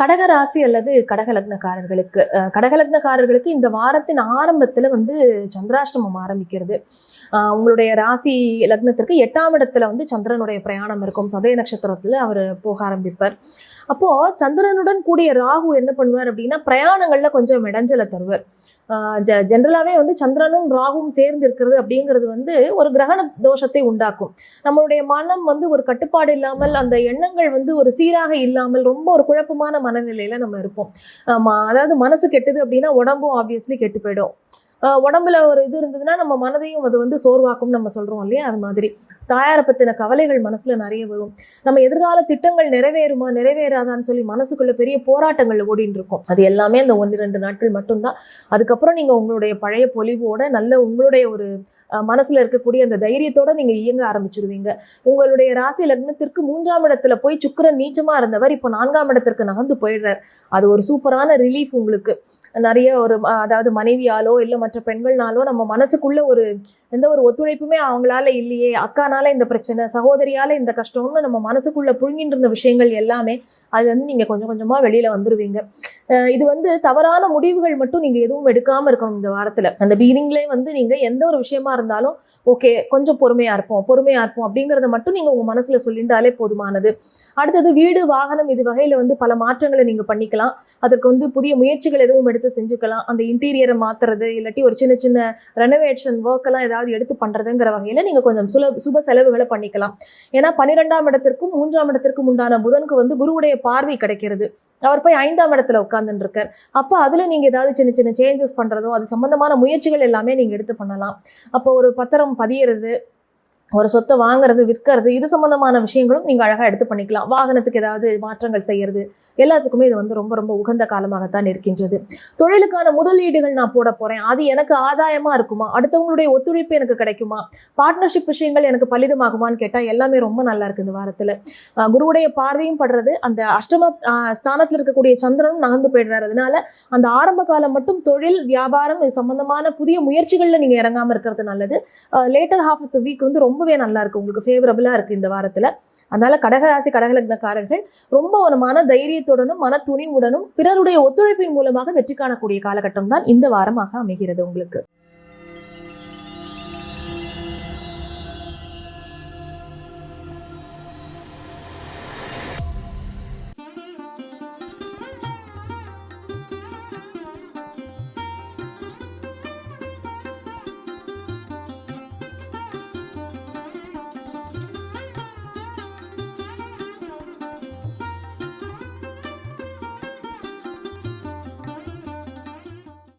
கடக ராசி அல்லது கடகலக்னக்காரர்களுக்கு கடகலக்னக்காரர்களுக்கு இந்த வாரத்தின் ஆரம்பத்தில் வந்து சந்திராஷ்டமம் ஆரம்பிக்கிறது. உங்களுடைய ராசி லக்னத்திற்கு எட்டாம் இடத்துல வந்து சந்திரனுடைய பிரயாணம் இருக்கும். சதய நட்சத்திரத்தில் அவர் போக ஆரம்பிப்பார். அப்போது சந்திரனுடன் கூடிய ராகு என்ன பண்ணுவார் அப்படின்னா பிரயாணங்களில் கொஞ்சம் இடைஞ்சலை தருவார். ஜ ஜென்ரலாகவே வந்து சந்திரனும் ராகும் சேர்ந்து இருக்கிறது அப்படிங்கிறது வந்து ஒரு கிரகண தோஷத்தை உண்டாக்கும். நம்மளுடைய மனம் வந்து ஒரு கட்டுப்பாடு இல்லாமல் அந்த எண்ணங்கள் வந்து ஒரு சீராக இல்லாமல் ரொம்ப ஒரு குழப்பமான மனநிலையில நம்ம இருப்போம். அதாவது மனசு கெட்டுது அப்படின்னா உடம்பும் ஆப்வியஸ்லி கெட்டு போயிடும். உடம்புல ஒரு இது இருந்ததுன்னா நம்ம மனதையும் அது வந்து சோர்வாக்கும் நம்ம சொல்றோம் இல்லையா? அது மாதிரி. தாயாரை பத்தின கவலைகள் மனசுல நிறைய வரும். நம்ம எதிர்கால திட்டங்கள் நிறைவேறுமா? நிறைவேறாதான்னு சொல்லி மனசுக்குள்ள பெரிய போராட்டங்கள் ஓடிட்டு இருக்கும் அது எல்லாமே அந்த ஒன்று ரெண்டு நாட்கள் மட்டும்தான். அதுக்கப்புறம் நீங்க உங்களுடைய பழைய பொலிவோட நல்ல உங்களுடைய ஒரு மனசுல இருக்கக்கூடிய அந்த தைரியத்தோட நீங்க இயங்க ஆரம்பிச்சிருவீங்க. உங்களுடைய ராசி லக்னத்திற்கு மூன்றாம் இடத்துல போய் சுக்கிரன் நீச்சமா இருந்தவர் இப்போ நான்காம் இடத்திற்கு நகர்ந்து போயிடுறார். அது ஒரு சூப்பரான ரிலீஃப் உங்களுக்கு. நிறைய ஒரு அதாவது மனைவியாலோ இல்லை மற்ற பெண்கள்னாலும் நம்ம மனசுக்குள்ள ஒரு எந்த ஒரு ஒத்துழைப்புமே அவங்களால இல்லையே அக்கானால இந்த பிரச்சனை சகோதரியால இந்த கஷ்டம்னு நம்ம மனசுக்குள்ள புழுங்கிட்டு இருந்த விஷயங்கள் எல்லாமே அது வந்து நீங்க கொஞ்சம் கொஞ்சமா வெளியில வந்துருவீங்க. இது வந்து தவறான முடிவுகள் மட்டும் நீங்கள் எதுவும் எடுக்காமல் இருக்கணும் இந்த வாரத்தில். அந்த பிகினிங்லேயே வந்து நீங்கள் எந்த ஒரு விஷயமா இருந்தாலும் ஓகே கொஞ்சம் பொறுமையாக இருப்போம் பொறுமையாக இருப்போம் அப்படிங்கிறத மட்டும் நீங்கள் உங்கள் மனசில் சொல்லிட்டாலே போதுமானது. அடுத்தது வீடு வாகனம் இது வகையில் வந்து பல மாற்றங்களை நீங்கள் பண்ணிக்கலாம். அதற்கு வந்து புதிய முயற்சிகள் எதுவும் எடுத்து செஞ்சுக்கலாம். அந்த இன்டீரியரை மாற்றுறது இல்லாட்டி ஒரு சின்ன சின்ன ரெனோவேஷன் ஒர்க் எல்லாம் ஏதாவது எடுத்து பண்ணுறதுங்கிற வகையில் நீங்கள் கொஞ்சம் சுல சுப செலவுகளை பண்ணிக்கலாம். ஏன்னா பன்னிரெண்டாம் இடத்திற்கும் மூன்றாம் இடத்திற்கும் உண்டான புதனுக்கு வந்து குருவுடைய பார்வை கிடைக்கிறது. அவர் போய் ஐந்தாம் இடத்துல உட்காந்துட்டு இருக்கார் அப்போ அதுல நீங்க ஏதாவது சின்ன சின்ன சேஞ்சஸ் பண்றதோ அது சம்மந்தமான முயற்சிகள் எல்லாமே நீங்க எடுத்து பண்ணலாம். அப்போ ஒரு பத்திரம் பதியறது ஒரு சொத்தை வாங்குறது விற்கிறது இது சம்மந்தமான விஷயங்களும் நீங்கள் அழகாக எடுத்து பண்ணிக்கலாம். வாகனத்துக்கு ஏதாவது மாற்றங்கள் செய்யறது எல்லாத்துக்குமே இது வந்து ரொம்ப ரொம்ப உகந்த காலமாகத்தான் இருக்கின்றது. தொழிலுக்கான முதலீடுகள் நான் போட போகிறேன் அது எனக்கு ஆதாயமாக இருக்குமா? அடுத்தவங்களுடைய ஒத்துழைப்பு எனக்கு கிடைக்குமா? பார்ட்னர்ஷிப் விஷயங்கள் எனக்கு பலிதமாகுமான்னு கேட்டால் எல்லாமே ரொம்ப நல்லா இருக்குது இந்த வாரத்தில். குருவுடைய பார்வையும் படுறது அந்த அஷ்டம ஸ்தானத்தில் இருக்கக்கூடிய சந்திரனும் நகர்ந்து போயிடுறாரு. அதனால அந்த ஆரம்ப காலம் மட்டும் தொழில் வியாபாரம் இது சம்மந்தமான புதிய முயற்சிகளில் நீங்கள் இறங்காமல் இருக்கிறது நல்லது. Later half of the week வந்து ரொம்ப ரொம்பவே நல்லா இருக்கு. உங்களுக்கு ஃபேவரபிளா இருக்கு இந்த வாரத்துல. அதனால கடகராசி கடகலக்னக்காரர்கள் ரொம்ப ஒரு மன தைரியத்துடனும் மன துணிவுடனும் பிறருடைய ஒத்துழைப்பின் மூலமாக வெற்றி காணக்கூடிய காலகட்டம் தான் இந்த வாரமாக அமைகிறது உங்களுக்கு.